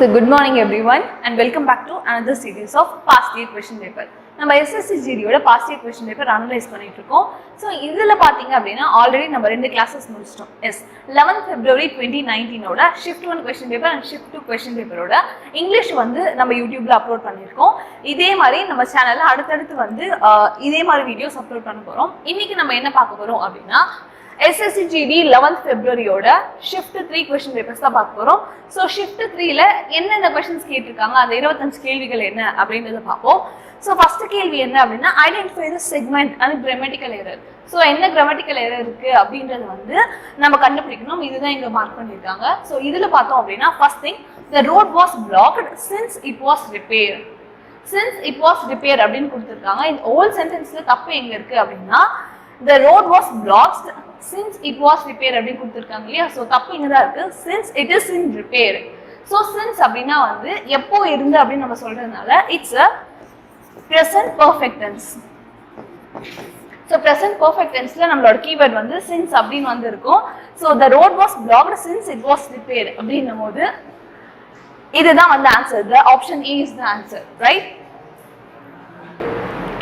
So good morning everyone and welcome back to another series of past year question paper நம்ம SSC ஜிடியோட past year question paper analyse பண்ணிட்டு இருக்கோம் so இதில் பார்த்தீங்க அப்படின்னா already நம்ம ரெண்டு கிளாஸஸ் முடிச்சிட்டோம். S eleventh February twenty நைன்டீனோட shift one question paper and shift two question பேப்பரோட இங்கிலீஷ் வந்து நம்ம யூடியூப்ல அப்லோட் பண்ணியிருக்கோம். இதே மாதிரி நம்ம சேனலில் அடுத்தடுத்து வந்து இதே மாதிரி வீடியோஸ் அப்லோட் பண்ண போகிறோம் இன்னைக்கு நம்ம என்ன பார்க்க போகிறோம் அப்படின்னா எஸ்எஸ்சி ஜிடி லெவன்த் பிப்ரவரியோட ஷிஃப்ட் த்ரீ கொஸ்டின் பேப்பர்ஸ் தான் பார்க்க போகிறோம் ஸோ ஷிஃப்ட் த்ரீல என்னென்ன கொஸ்டின்ஸ் கேட்டிருக்காங்க? அந்த இருபத்தஞ்சு கேள்விகள் என்ன அப்படின்றத பார்ப்போம். ஸோ ஃபர்ஸ்ட் கேள்வி என்ன அப்படின்னா identify the segment and grammatical error so என்ன கிராமட்டிக்கல் எரர் இருக்கு அப்படின்றது வந்து நம்ம கண்டுபிடிக்கணும். இதுதான் இங்கே மார்க் பண்ணியிருக்காங்க. ஸோ இதில் பார்த்தோம் அப்படின்னா first thing the road was blocked since it was repair since it was repair அப்படின்னு கொடுத்துருக்காங்க. இந்த ஓல்ட் சென்டென்ஸ்ல தப்பு எங்க இருக்கு அப்படின்னா the road was blocked since it was repair அப்படின்னு கொடுத்துருக்காங்க இல்லையா? ஸோ தப்பு இங்க தான் இருக்கு. Since it is in repair so since அப்படின்னா வந்து எப்போ இருந்து அப்படின்னு நம்ம சொல்றதுனால it's a present perfect tense so present perfect நம்மளோட கீவேர்ட் வந்து சின்ஸ் அப்படின்னு வந்து இருக்கும் so the road was blocked since it was repair அப்படின்னும் போது இதுதான் வந்து answer the option A is the answer right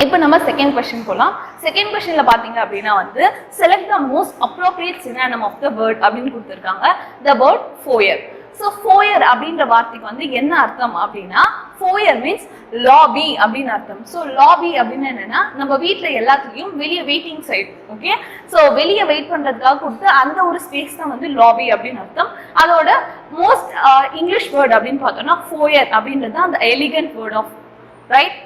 இப்போ நம்ம செகண்ட் கொஸ்டின் போகலாம் செகண்ட் கொஸ்டின்ல பார்த்தீங்க அப்படின்னா வந்து select the most appropriate synonym of the word அப்படின்னு கொடுத்துருக்காங்க. The word foyer so foyer அப்படின்ற வார்த்தைக்கு வந்து என்ன அர்த்தம் அப்படின்னா ஃபோயர் மீன்ஸ் லாபி அப்படின்னு அர்த்தம். ஸோ லாபி அப்படின்னு என்னன்னா நம்ம வீட்டில் எல்லாத்துலேயும் வெளியே வெயிட்டிங் சைட் ஓகே ஸோ வெளியே வெயிட் பண்ணுறதுக்காக கொடுத்து அந்த ஒரு ஸ்பேஸ் தான் வந்து லாபி அப்படின்னு அர்த்தம். அதோட மோஸ்ட் இங்கிலீஷ் வேர்ட் அப்படின்னு பார்த்தோம்னா ஃபோயர் அப்படின்றது தான் அந்த elegant word of right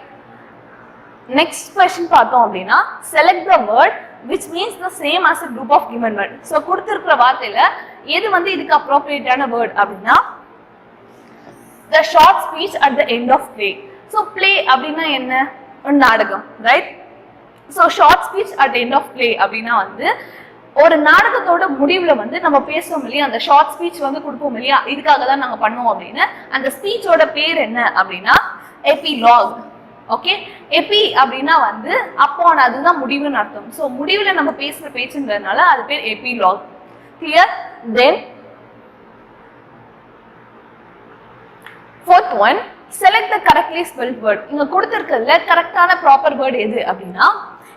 next question பார்த்தோம் அப்படின்னா select the word which means the same as a group of given word so கொடுத்துருக்கிற வார்த்தையில எது வந்து இதுக்கு அப்ரோப்ரியேட்டான வேர்ட் அப்படின்னா the short speech at the end of play so play அப்படின்னா என்ன? ஒரு நாடகம் right so short speech at end of play அப்படின்னா வந்து ஒரு நாடகத்தோட முடிவுல வந்து நம்ம பேசுவோம் இல்லையா? அந்த ஷார்ட் ஸ்பீச் வந்து கொடுப்போம் இல்லையா? இதுக்காக தான் நாங்க பண்ணுவோம் அப்படின்னு. அந்த ஸ்பீச்சோட பேர் என்ன அப்படின்னா எபிலாக் ஓகே எபி அப்படின்னா வந்து அப்போன அதுதான் முடிவுன்னு அர்த்தம். ஸோ முடிவில் நம்ம பேசுகிற பேச்சுன்றதுனால அது பேர் epilogue clear then fourth one select the correctly spelt word இங்க கொடுத்துருக்கல கரெக்டான ப்ராப்பர் வேர்டு எது அப்படின்னா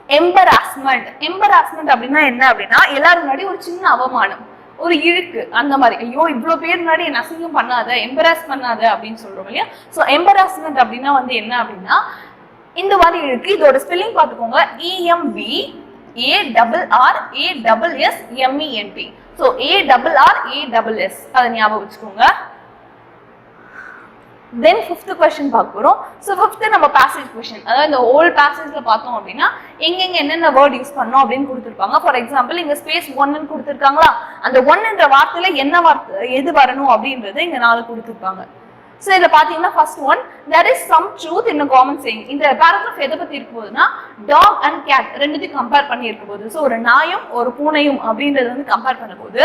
எம்பராஸ்மெண்ட் எம்பராஸ்மெண்ட் அப்படின்னா என்ன அப்படின்னா எல்லாரும் முன்னாடி ஒரு சின்ன அவமானம். ஒரு இழுக்கு அந்த மாதிரி. ஐயோ இவ்வளோ பேர் முன்னாடி என்ன அசிங்கம் பண்ணாத எம்பராஸ் பண்ணாத அப்படின்னு சொல்றோம் இல்லையா? ஸோ எம்பராஸ்மெண்ட் அப்படின்னா வந்து என்ன அப்படின்னா இந்த மாதிரி இழுக்கு. இதோட ஸ்பெல்லிங் பார்த்துக்கோங்க. E M B A double R A double S M E N B so A double R A double S அதை ஞாபகம் வச்சுக்கோங்க. தென் ஃபிஃப்த் கொஸ்டின் பார்க்க போகிறோம் ஸோ ஃபிஃப்த்து நம்ம பேசேஜ் கொஸ்டின் அதாவது இந்த ஓல்ட் பேசேஜில் பார்த்தோம் அப்படின்னா எங்கெங்க என்னென்ன வேர்ட் யூஸ் பண்ணோம் அப்படின்னு கொடுத்துருப்பாங்க. ஃபார் எக்ஸாம்பிள் இங்கே ஸ்பேஸ் ஒன்னு கொடுத்துருக்காங்களா? அந்த ஒன்னுன்ற வார்த்தையில என்ன வார்த்தை எது வரணும் அப்படின்றத இங்க நாலு கொடுத்துருப்பாங்க ஸோ இதில் பார்த்தீங்கன்னா first one there is some truth in common saying இந்த பேராகிராஃப் எதை பற்றி இருக்கும் போதுன்னா டாக் அண்ட் கேட் ரெண்டுத்தையும் கம்பேர் பண்ணி இருக்கும் போகுது. ஸோ ஒரு நாயும் ஒரு பூனையும் அப்படின்றது வந்து கம்பேர் பண்ண போகுது.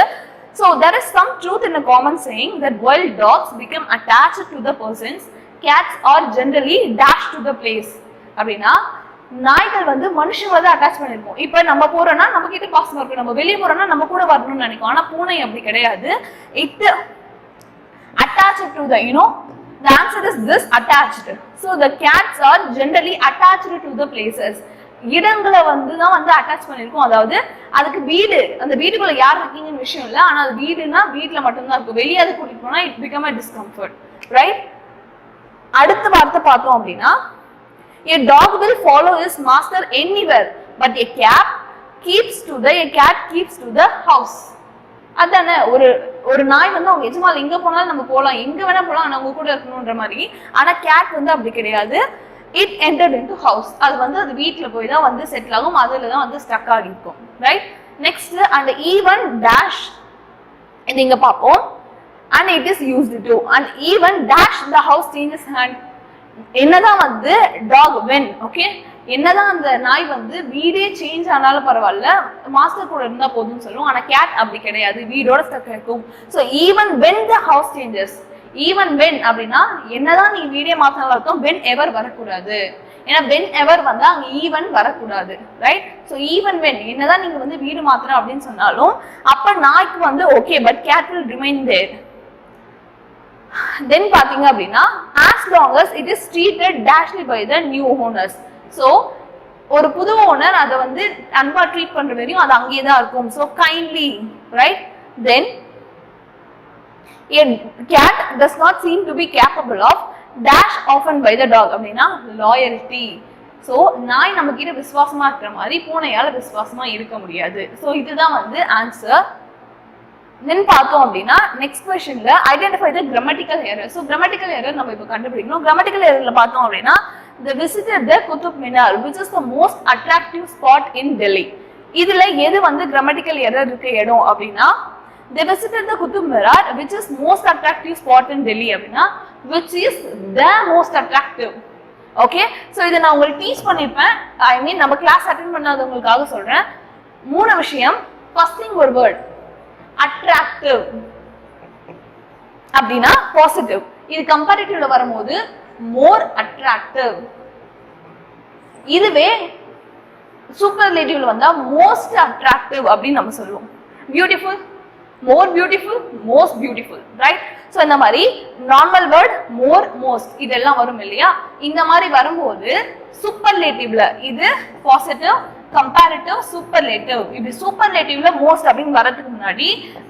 So there is some truth in common saying that while dogs become attach to the persons cats are generally dash to the place அப்படின்னா நாய்கள் வந்து மனுஷங்களை வந்து அட்டாச் பண்ணிருக்கும். இப்போ நம்ம போறோம்னா நம்ம கிட்ட பாசமா இருக்கும். நம்ம வெளியே போறோம்னா நம்ம கூட வரணும்னு நினைக்கும். ஆனா பூனை அப்படி கிடையாது. It attach to the you know the answer is this attach so the cats are generally attach to the places இடங்களை வந்து தான் வந்து அட்டாச் பண்ணிருக்கோம். அதாவது அதுக்கு வீடு அந்த வீட்டுக்குள்ள யார் இருக்கீங்கன்னு விஷயம் இல்லை. ஆனா அது வீடுனா வீட்டுல மட்டும்தான் இருக்கும். வெளியே அது கூட்டிட்டு போனா it become a discomfort right அடுத்த வார்த்தை பார்த்தோம் அப்படின்னா a dog will follow his master anywhere but a cat keeps to the a cat keeps to the house. அதானே ஒரு ஒரு நாய் வந்து அவங்க எஜமால் எங்க போனாலும் நம்ம போகலாம் எங்க வேணா போகலாம் ஆனா அவங்க கூட இருக்கணும்ன்ற மாதிரி. ஆனா கேட் வந்து அப்படி கிடையாது. இட் என்டர்ட் இன்டு ஹவுஸ் அது வந்து அது வீட்டில் போய் தான் வந்து செட்டில் ஆகும் அதுல தான் வந்து ஸ்டக் ஆகிருக்கும் right next and even dash இது இங்க பார்ப்போம். And it is used to and even dash the house changes hand என்னதான் வந்து டாக் வென் ஓகே என்னதான் அந்த நாய் வந்து வீடே சேஞ்ச் ஆனாலும் பரவாயில்ல மாஸ்டர் கூட இருந்தா போதும்னு சொல்லுவோம். ஆனா கேட் அப்படி கிடையாது. வீடோட ஸ்டக் இருக்கும் so even when the house changes even when அப்படின்னா என்னதான் நீ வீடே மாத்தினாலும் இருக்கும் வென் எவர் வரக்கூடாது. ஏன்னா வென் எவர் வந்தா அங்க ஈவன் வரக்கூடாது ரைட் ஸோ ஈவன் வென் என்னதான் நீங்க வந்து வீடு மாத்திரம் அப்படின்னு சொன்னாலும் அப்ப நாய்க்கு வந்து okay but cat will remain there then பார்த்தீங்க அப்படின்னா as long as it is treated dashly by the new owners so ஒரு புது ஓனர் அதை வந்து அன்பா ட்ரீட் பண்ற வரையும் அது அங்கேயே தான் இருக்கும். So kindly right then cat does not seem to be capable of dash dash often by the dog அப்படின்னா லாயல்டி ஸோ நாய் நம்ம கிட்ட விசுவாசமா இருக்கிற மாதிரி பூனையால விசுவாசமா இருக்க முடியாது. ஸோ இதுதான் வந்து ஆன்சர் தென் பார்த்தோம் அப்படின்னா நெக்ஸ்ட் கொஸ்டின்ல identify the grammatical error so grammatical error நம்ம இப்போ கண்டுபிடிக்கணும். கிராமட்டிக்கல் எரர்ல பார்த்தோம் அப்படின்னா the visitor the Qutub Minar which is the most attractive spot in Delhi இதுல எது வந்து கிராமட்டிக்கல் எரர் இருக்க இடம் அப்படின்னா the visitor the Qutub Minar which is most attractive spot in Delhi அப்படின்னா which is the most attractive okay so இதை நான் உங்களுக்கு டீச் பண்ணியிருப்பேன் ஐ மீன் நம்ம கிளாஸ் அட்டன் பண்ணாதவங்களுக்காக சொல்றேன். மூணு விஷயம் ஃபர்ஸ்ட் திங் ஒரு வேர்ட் அட்ராக்டிவ் அப்படின்னா பாசிட்டிவ் இது கம்பேரிட்டிவ்ல வரும்போது மோர் அட்ராக்டிவ் இதுவே சூப்பர்லேட்டிவ்ல வந்தா மோஸ்ட் அட்ராக்டிவ் அப்படின்னு நம்ம சொல்லுவோம். Beautiful more beautiful most beautiful right so இந்த மாதிரி நார்மல் வேர்ட் மோர் மோஸ்ட் இதெல்லாம் வரும் இல்லையா? இந்த மாதிரி வரும்போது சூப்பர்லேட்டிவ்ல இது பாசிட்டிவ் கம்பேரிட்டிவ் சூப்பர்லேட்டிவ் இப்படி சூப்பர்லேட்டிவ்ல மோஸ்ட் அப்படின்னு வரதுக்கு முன்னாடி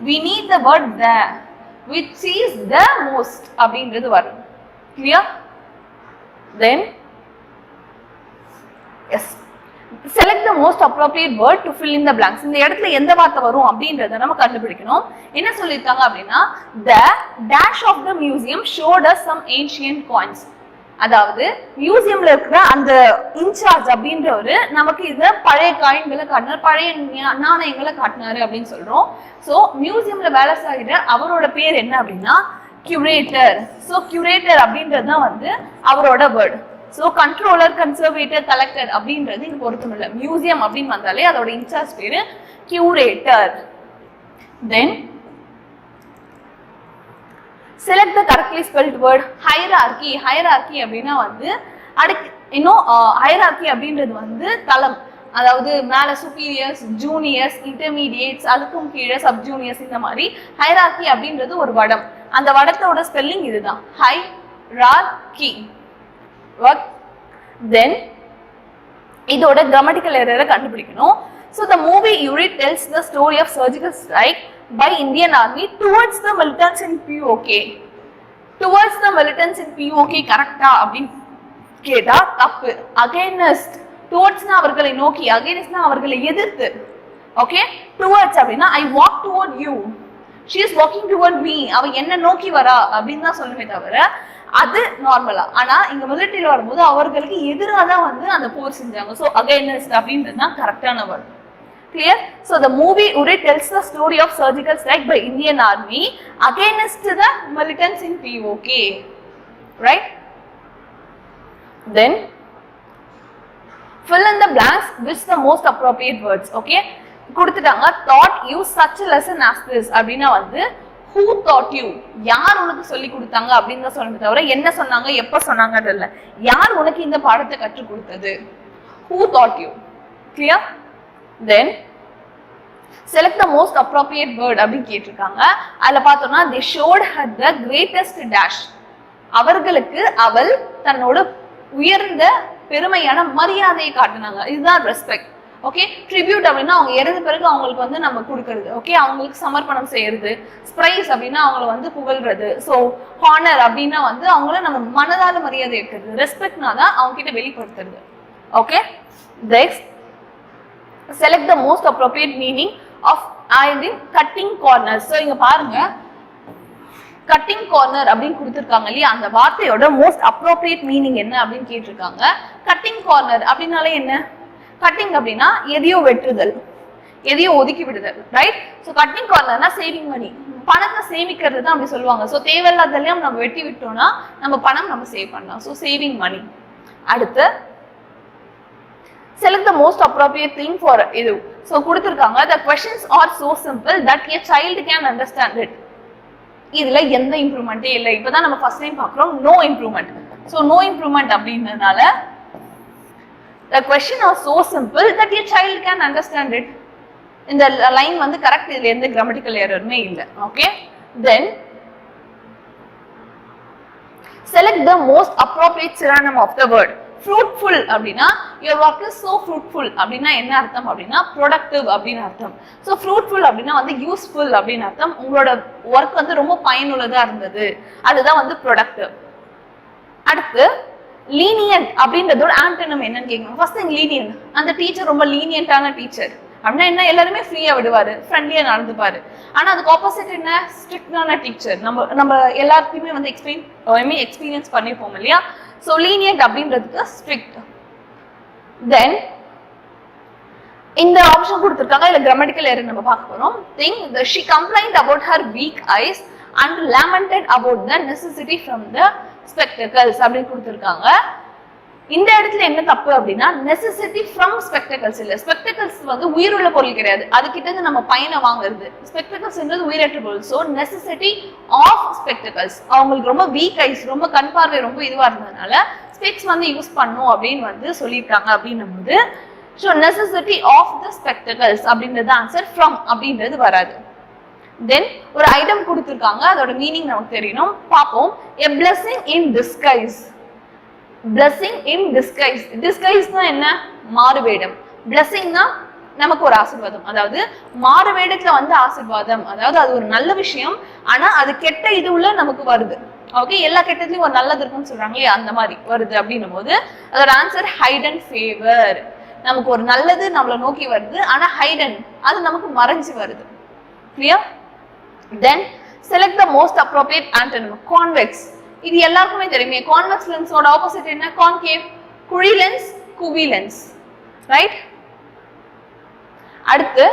we need the word the which is the most அப்படின்றது வரும். Clear then yes select the most appropriate word to fill in the blanks இந்த இடத்துல எந்த வார்த்தை வரும் அப்படின்றத நம்ம கண்டுபிடிக்கணும். என்ன சொல்லியிருக்காங்க அப்படின்னா the dash of the museum showed as some ancient coins அதாவது மியூசியம்ல இருக்கிற அந்த இன்சார்ஜ் அப்படின்றவரு நமக்கு இத பழைய காயின்களை காட்டினார். பழைய நாணயங்களை காட்டினாரு அப்படின்னு சொல்றோம். ஸோ மியூசியம்ல வேலை செய்கிற அவரோட பேர் என்ன அப்படின்னா கியூரேட்டர் ஸோ கியூரேட்டர் அப்படின்றது தான் வந்து அவரோட word so controller conservator collector அப்படின்றது இது பொருத்தம் இல்லை. மியூசியம் அப்படின்னு வந்தாலே அதோட இன்சார்ஜ் பேரு curator then select the correctly spelt word hierarchy hierarchy அப்படின்னா வந்து அடுக்கு இன்னும் ஹைரார்கி அப்படின்றது வந்து தளம். அதாவது மேல சுப்பீரியர்ஸ் ஜூனியர்ஸ் இன்டர்மீடியேட்ஸ் அதுக்கும் கீழே சப் ஜூனியர்ஸ் இந்த மாதிரி ஹைரார்கி அப்படின்றது ஒரு வடம். அந்த வடத்தோட ஸ்பெல்லிங் இதுதான். ஹை ரார் கி ஒர்க் தென் இதோட கிராமட்டிக்கல் எரரை கண்டுபிடிக்கணும். So the movie Uri tells the story of surgical strike by Indian army towards the militants in PoK towards the militants in PoK கரெக்டா அப்படின்னு கேட்டா தப்பு. அகைனஸ்ட் டுவர்ட்ஸ்னா அவர்களை நோக்கி அகைனஸ்ட்னா அவர்களை எதிர்த்து. ஓகே டுவர்ட்ஸ் அப்படின்னா I walk toward you she is walking toward me அவ என்ன நோக்கி வரா அப்படின்னு தான் சொல்லுமே தவிர அது நார்மலா ஆனா இங்க மிலிட்டரியில வரும்போது அவர்களுக்கு எதிராக தான் வந்து அந்த போர் செஞ்சாங்க. ஸோ அகைனஸ்ட் அப்படின்றது தான் கரெக்டான word clear so the movie uri tells the story of surgical strike by indian army against the militants in pok right then fill in the blanks which the most appropriate words okay கொடுத்துட்டாங்க taught you such lesson as this அப்படின்னா வந்து who taught you யார் உனக்கு சொல்லி கொடுத்தாங்க அப்படின்னு தான் சொல்லணும் தவிர என்ன சொன்னாங்க எப்ப சொன்னாங்கன்றது இல்லை யார் உனக்கு இந்த பாடத்தை கற்றுக் கொடுத்தது who taught you clear then select the most appropriate word அப்படின்னு கேட்டிருக்காங்க. அதில் பார்த்தோம்னா the shot had the greatest dash அவர்களுக்கு அவள் தன்னோட உயர்ந்த பெருமையான மரியாதையை காட்டினாங்க. இதுதான் ரெஸ்பெக்ட் ஓகே ட்ரிபியூட் அப்படின்னா அவங்க இறந்த பிறகு அவங்களுக்கு வந்து நம்ம கொடுக்கறது. ஓகே அவங்களுக்கு சமர்ப்பணம் செய்யறது. ஸ்ப்ரைஸ் அப்படின்னா அவங்கள வந்து புகழ்றது. ஸோ ஹானர் அப்படின்னா வந்து அவங்கள நம்ம மனதால மரியாதை இருக்கிறது ரெஸ்பெக்ட்னா தான் அவங்க கிட்ட வெளிப்படுத்துறது. Okay next the most appropriate meaning of of iodine cutting corner so இங்க பாருங்க. கட்டிங் கார்னர் அப்படின்னு கொடுத்துருக்காங்க இல்லையா? அந்த வார்த்தையோட மோஸ்ட் அப்ரோப்ரியேட் மீனிங் என்ன அப்படின்னு கேட்டிருக்காங்க. கட்டிங் கார்னர் அப்படின்னாலே என்ன? கட்டிங் அப்படின்னா எதையோ வெட்டுதல். எதையோ ஒதுக்கி விடுதல் ரைட் ஸோ கட்டிங் கார்னர்னா சேவிங் மணி பணத்தை சேமிக்கிறது தான் அப்படி சொல்லுவாங்க. ஸோ தேவையில்லாதெல்லாம் நம்ம வெட்டி விட்டோம்னா நம்ம பணம் நம்ம சேவ் பண்ணலாம். ஸோ சேவிங் மணி அடுத்து select the most appropriate thing for இது ஸோ கொடுத்துருக்காங்க. The questions are so simple that a child can understand it இதுல எந்த இம்ப்ரூவ்மெண்ட்டே இல்லை. இப்பதான் நம்ம ஃபர்ஸ்ட் டைம் பார்க்குறோம். No improvement so no improvement அப்படின்றதுனால the question are so simple that a child can understand it இந்த லைன் வந்து கரெக்ட் இதுல எந்த கிராமட்டிக்கல் எரருமே இல்லை. Okay then select the most appropriate synonym of the word fruitful அப்படின்னா your work is so fruitful அப்படின்னா என்ன அர்த்தம் அப்படின்னா ப்ரொடக்டிவ் அப்படின்னு அர்த்தம். ஸோ ஃப்ரூட்ஃபுல் அப்படின்னா வந்து யூஸ்ஃபுல் அப்படின்னு அர்த்தம். உங்களோட ஒர்க் வந்து ரொம்ப பயனுள்ளதாக இருந்தது. அதுதான் வந்து ப்ரொடக்டிவ் அடுத்து லீனியன்ட் அப்படின்றதோட ஆண்டனம் என்னன்னு கேட்கணும் ஃபர்ஸ்ட் திங் லீனியன் அந்த டீச்சர் ரொம்ப லீனியன்ட்டான டீச்சர் அப்படின்னா என்ன? எல்லாருமே ஃப்ரீயா விடுவாரு. ஃப்ரெண்ட்லியா நடந்துப்பாரு. ஆனா அதுக்கு ஆப்போசிட் என்ன? ஸ்ட்ரிக்டான டீச்சர் நம்ம நம்ம எல்லாத்தையுமே வந்து எக்ஸ்பீரியன் எக்ஸ்பீரியன்ஸ் பண்ணிருப்போம் இல்லையா? ஸோ லீனியன்ட் அப்படின்றதுக்கு ஸ்ட்ரிக்ட் தென் இந்த ஆப்ஷன் கொடுத்துருக்காங்க. இல்ல கிராமட்டிக்கல் எரர் நம்ம பார்க்க போறோம். Thing the she complained about her weak eyes and lamented about the necessity from the spectacles அப்படின்னு கொடுத்துருக்காங்க. இந்த இடத்துல என்ன தப்பு அப்படின்னா நெசசிட்டி ஃப்ரம் ஸ்பெக்டக்கல்ஸ் இல்ல. ஸ்பெக்டக்கல்ஸ் வந்து உயிருள்ள பொருள் கிடையாது. அது கிட்ட இருந்து நம்ம பயனை வாங்குறது. ஸ்பெக்டக்கல்ஸ்ன்றது உயிரற்ற பொருள். ஸோ நெசசிட்டி ஆஃப் ஸ்பெக்டக்கல்ஸ் அவங்களுக்கு ரொம்ப வீக் ஐஸ் ரொம்ப கண் பார்வை ரொம்ப இதுவா இருந்ததுனால ஸ்பெக்ஸ் வந்து யூஸ் பண்ணும் அப்படின்னு வந்து சொல்லியிருக்காங்க அப்படின்னும் போது so necessity of the spectacles அப்படின்றது ஆன்சர் ஃப்ரம் அப்படின்றது வராது. தென் ஒரு ஐட்டம் கொடுத்துருக்காங்க. அதோட மீனிங் நமக்கு தெரியணும். பார்ப்போம். எ பிளஸிங் இன் டிஸ்கைஸ் பிளஸ்ஸிங் இன் டிஸ்கைஸ் டிஸ்கைஸ்னா என்ன? மாறுவேடம். பிளஸ்ஸிங்னா நமக்கு ஒரு ஆசிர்வாதம். அதாவது மாறு வேடத்துல வந்து ஆசிர்வாதம். அதாவது அது ஒரு நல்ல விஷயம். ஆனா அது கெட்ட இது உள்ள நமக்கு வருது. ஓகே எல்லா கெட்டதுலயும் ஒரு நல்லது இருக்குன்னு சொல்றாங்க இல்லையா? அந்த மாதிரி வருது அப்படின்னும் போது அதோட ஆன்சர் ஹைடன் ஃபேவர் நமக்கு ஒரு நல்லது நம்மளை நோக்கி வருது. ஆனா ஹைடன் அது நமக்கு மறைஞ்சு வருது. Clear then select the most appropriate antonym convex இது எல்லாருக்குமே தெரியுமே. கான்வெக்ஸ் லென்ஸோட ஆப்போசிட் என்ன? கான்கேவ் குழி லென்ஸ் குவி லென்ஸ் ரைட் அடுத்து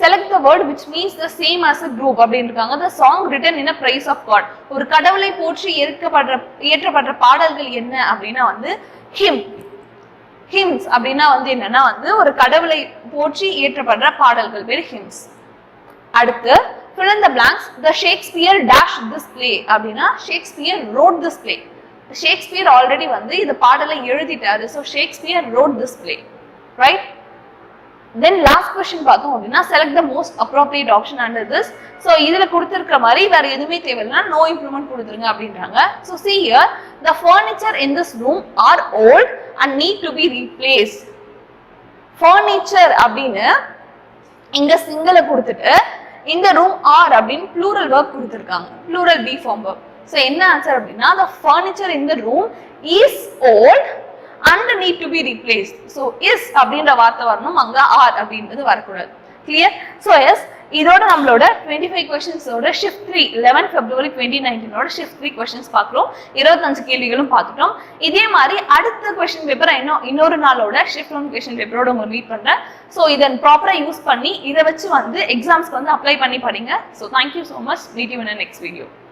select the word which means the same as a group அப்படின்னு இருக்காங்க. The song written in a praise of God ஒரு கடவுளை போற்றி ஏற்கப்படுற ஏற்றப்படுற பாடல்கள் என்ன அப்படின்னா வந்து ஹிம் ஹிம்ஸ் அப்படின்னா வந்து என்னன்னா வந்து ஒரு கடவுளை போற்றி ஏற்றப்படுற பாடல்கள். பேர் ஹிம்ஸ் அடுத்து fill in the blanks the Shakespeare dash this play அப்படின்னா Shakespeare wrote this play. Shakespeare already வந்து இந்த பாடலை எழுதிட்டாரு so Shakespeare wrote this play. Right then last question பார்த்தோம் அப்படின்னா select the most appropriate option under this so இதில் கொடுத்துருக்க மாதிரி வேற எதுவுமே தேவையில்லைன்னா நோ இம்ப்ரூவ்மெண்ட் கொடுத்துருங்க அப்படின்றாங்க. So see here the furniture in this room are old and need to be replace furniture அப்படின்னு இங்க சிங்கிளை கொடுத்துட்டு இந்த ரூம் ஆர் அப்படின்னு ப்ளூரல் ஒர்க் கொடுத்துருக்காங்க. Plural be form verb so என்ன ஆன்சர் அப்படின்னா த ஃபர்னிச்சர் இந்த room is is old need to to be replaced. So is அப்படின்ற வார்த்தை வரணும். அங்க ஆர் அப்படின்றது வரக்கூடாது. கிளியர் ஸோ எஸ் இதோட நம்மளோட twenty five கொஸ்டின்ஸோட shift three eleven February twenty நைன்டீனோட shift three questions பார்க்குறோம். இருபத்தஞ்சு கேள்விகளும் பார்த்துட்டோம். இதே மாதிரி அடுத்த கொஸ்டின் பேப்பர் இன்னும் இன்னொரு நாளோட ஷிஃப்ட் ஒன் கொஸ்டின் பேப்பரோட உங்களை மீட் பண்றேன். ஸோ இதன் ப்ராப்பராக யூஸ் பண்ணி இதை வச்சு வந்து எக்ஸாம்ஸ்க்கு வந்து அப்ளை பண்ணி படிங்க. So thank you so much meet you in next video